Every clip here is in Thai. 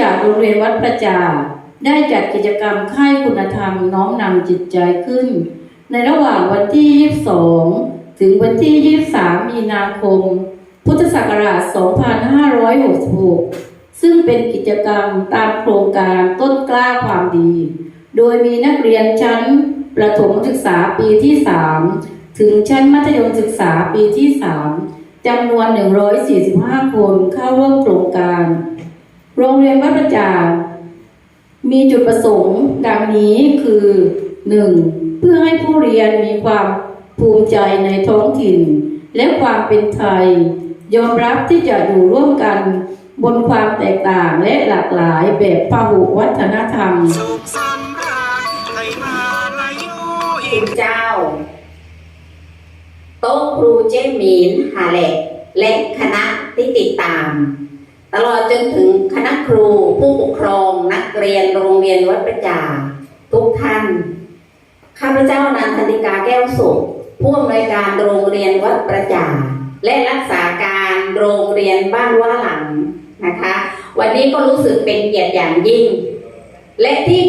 จากโรงเรียนวัดประจาได้จัดกิจกรรมค่ายคุณธรรมน้อมนำจิตใจขึ้น ในระหว่างวันที่ 22 ถึงวันที่ 23 มีนาคม พุทธศักราช 2566 ซึ่งเป็นกิจกรรมตามโครงการต้นกล้าความดี โดยมีนักเรียนชั้นประถมศึกษาปีที่ 3 ถึงชั้นมัธยมศึกษาปีที่ 3จำนวน 145 คนเข้าร่วมโครงการ โรงเรียนวัดประจามีจุดประสงค์ดังนี้คือ 1. เพื่อให้ผู้เรียนมีความภูมิใจในท้องถิ่น และความเป็นไทย ยอมรับที่จะอยู่ร่วมกันบนความแตกต่างและหลากหลายแบบพหุวัฒนธรรมสุขสำราญให้มาลายุอีคุกณเจ้า โต๊ะครูเจมีนฮาเล็กและคณะที่ติดตาม ตลอดจนถึงคณะครูผู้ปกครองนักเรียนโรงเรียนวัดประจาทุกท่าน ข้าพเจ้านันทนิกาแก้วสุขผู้อำนวยการโรงเรียนวัดประจาและรักษาการโรงเรียนบ้านว่าหลังนะคะ วันนี้ก็รู้สึกเป็นเกียรติอย่างยิ่ง และที่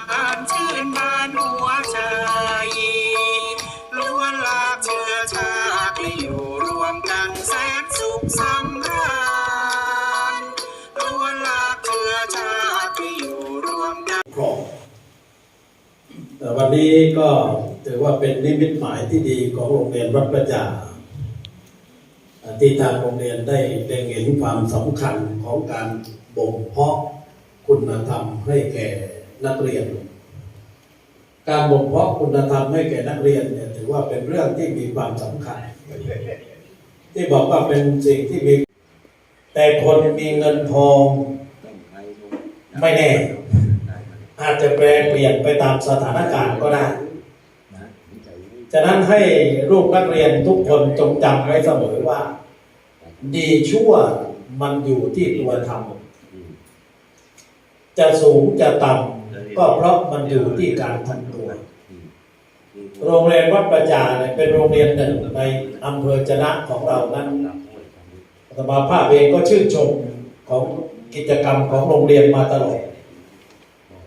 อ่านชื่นบานหัวใจ วันนี้ก็ถือว่าเป็นนิมิตหมายที่ดีของโรงเรียนวัดประจาที่ทางโรงเรียนได้เล็งเห็นความสำคัญของการบ่มเพาะคุณธรรมให้แก่นักเรียน การบ่มเพาะคุณธรรมให้แก่นักเรียนเนี่ยถือว่าเป็นเรื่องที่มีความสำคัญ ที่บอกว่าเป็นสิ่งที่มี แต่คนมีเงินทองไม่แน่ อาจจะแปลเปลี่ยนไปตามสถานการณ์ก็ได้ฉะนั้นให้ลูกนักเรียนทุกคนจงจำไว้เสมอว่า ดีชั่วมันอยู่ที่ตัวทำจะสูงจะต่ำก็เพราะมันอยู่ที่การทำตัว โรงเรียนวัดประจาเนี่ยเป็นโรงเรียนหนึ่งในอำเภอจนะของเรานั้นอาตมาภาพเองก็ชื่นชมของกิจกรรมของโรงเรียนมาตลอด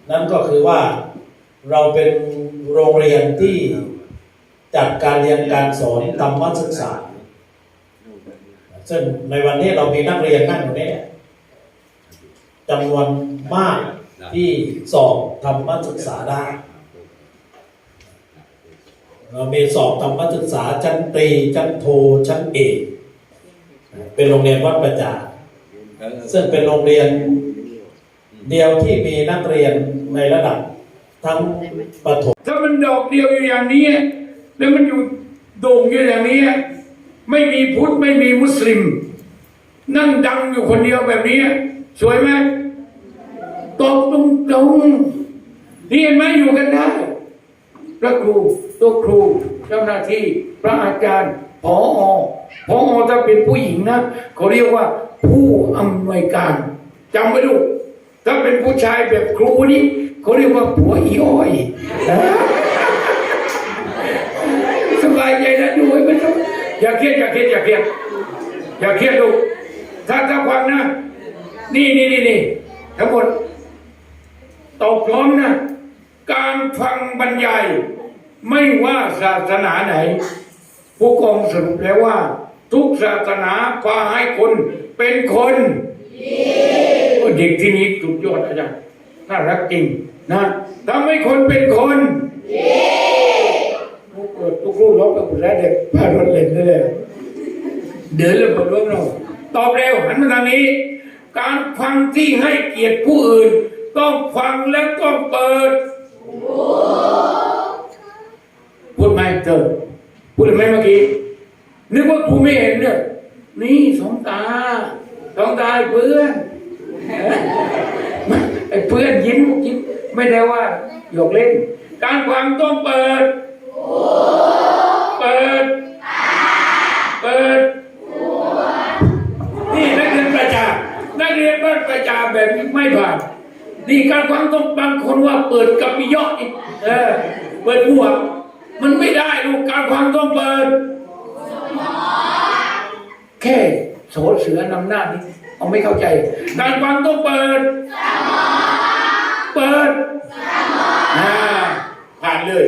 นั่นก็คือว่าเราเป็นโรงเรียนที่จัดการเรียนการสอนธรรมศึกษา ซึ่งในวันนี้เรามีนักเรียนนั่งอยู่นี้จำนวนมากที่สอบธรรมศึกษาได้ เรามีสอบธรรมศึกษาชั้นตรีชั้นโทชั้นเอกเป็นโรงเรียนวัดประจาซึ่งเป็นโรงเรียน เดียวที่มีนักเรียนในระดับทั้งประถมถ้ามันดอกเดียวอยู่อย่างนี้ แล้วมันอยู่โด่งอยู่อย่างนี้ ไม่มีพุทธไม่มีมุสลิม นั่งดังอยู่คนเดียวแบบนี้ สวยไหมตอบตรงตรงๆนี่เห็นไหมอยู่กันได้พระครูตัวครูเจ้าหน้าที่พระอาจารย์ผอผอถ้าเป็นผู้หญิงนะเขาเรียกว่าผู้อำนวยการจำไว้ดู ถ้าเป็นผู้ชายแบบครูนี่เขาเรียกว่าผัวอีอ้อยสบายใจนะดูให้มันสบายอย่าเครียดอย่าเครียดอย่าเครียดอย่าเครียดดูถ้าถ้าฟังนะ นี่นี่นี่นี่ทั้งหมดตอบพร้อมนะ การฟังบรรยาย ไม่ว่าศาสนาไหน ผู้กองสรุปแล้วว่า ทุกศาสนาพาให้คนเป็นคนโอ้ เด็กที่นี้สุดยอดอาจารย์น่ารักจริงนะทำให้คนเป็นคนลูกเกิดลูกลูกร้องกับผู้ชายเด็กพารถเล่นได้เลยเดินเรื่องของเรื่องเราตอบเร็วหันมาทางนี้ การฟังที่ให้เกียรติผู้อื่น ต้องฟังและต้องเปิดพูดไหมเธอพูดไหมเมื่อกี้นึกว่ากูไม่เห็นเนี่ยนี่สองตาสองตาเพื่อน เพื่อนยิ้มยิ้มไม่ได้ว่าหยอกเล่น การฟังต้องเปิด เปิด เปิด นี่นักเรียนประจานักเรียนบ้านประจาแบบนี้ไม่ผ่าน นี่การฟังต้องบางคนว่าเปิดกับปิยะอีกเออเปิดบวกมันไม่ได้ลูกการฟังต้องเปิดแค่ โสเสือนำหน้านี่เอาไม่เข้าใจการฟังต้องเปิด เปิดอ่าผ่านเลย